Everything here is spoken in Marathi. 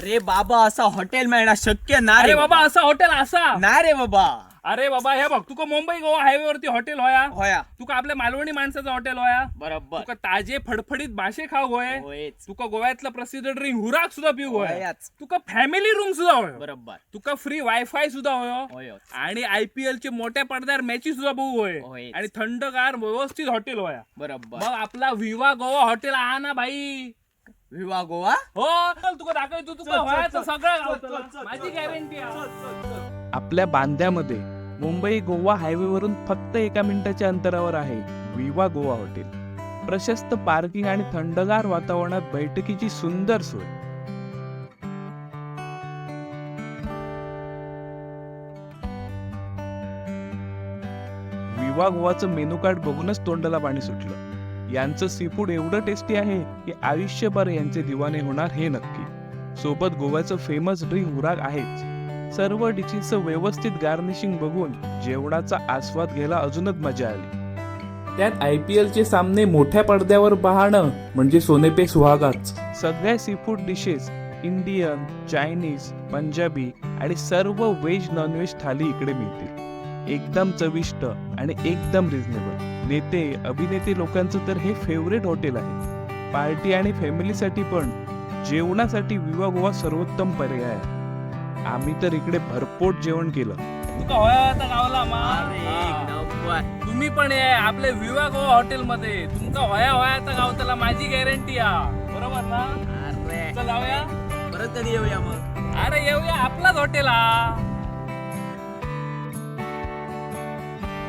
अरे बाबा असा हॉटेल मिळणार शक्य ना अरे बाबा असं हॉटेल असा. ना रे बाबा. अरे बाबा हे बघ तुका मुंबई गोवा हायवे वरती हॉटेल होया. होया. तुका आपल्या मालवणी माणसाचं हॉटेल होया. बरोबर. तुका ताजे फडफडीत भाषे खाऊ होय. होयच. तुका गोव्यातलं प्रसिद्ध ड्रिंक हुराक सुद्धा पिऊ होय. होयाच. तुका फॅमिली रूम सुद्धा होय. बरोबर. तुका फ्री वायफाय सुद्धा होय. आणि आयपीएल चे मोठ्या पडद्यावर मॅची सुद्धा बघू होय. होयच. आणि थंडगार व्यवस्थित हॉटेल होया. बरोबर. मग आपला विवा गोवा हॉटेल हा ना भाई विवा गोवा हो चल तुका दाखवतो तुका व्हायचं. सगळं माझी. गॅरंटी आहे. आपल्या बांद्यामध्ये मुंबई गोवा हायवेवरून फक्त एका मिनिटाच्या अंतरावर आहे विवा गोवा हॉटेल. प्रशस्त पार्किंग आणि थंडगार वातावरणात बैठकीची सुंदर सोय. विवा गोवाचं मेनू कार्ड बघूनच तोंडाला पाणी सुटलं. यांचं सी फूड एवढं टेस्टी आहे की आयुष्यभर यांचे दिवाने होणार हे नक्की. सोबत गोव्याचं फेमस ड्रिंक उराग आहेच. सर्व डिशेसचं व्यवस्थित गार्निशिंग बघून जेवणाचा आस्वाद घ्यायला अजूनच मजा आली. त्यात आय पी एलचे सामने मोठ्या पडद्यावर पाहणं म्हणजे सोनेपे सुहागाच. सगळ्या sea food dishes Indian Chinese Punjabi आणि सर्व व्हेज नॉनव्हेज थाली इकडे मिळतील. एकदम चविष्ट आणि एकदम रिझनेबल नेते अभिनेते लोकांचं तर हे फेवरेट हॉटेल आहे. पार्टी आणि फॅमिलीसाठी पण. जेवणासाठी विवा गोवा सर्वोत्तम पर्याय आहे. आम्ही तर इकडे भरपोट जेवण केलं. तुम्ही पण ये आपले विवा गोवा हॉटेल मध्ये तुमका होया होया आता गावताला माझी गॅरंटी आ. बरोबर ना? अरे. चल जाऊया. परत कधी येऊया मग? अरे येऊया आपलाच हॉटेल हा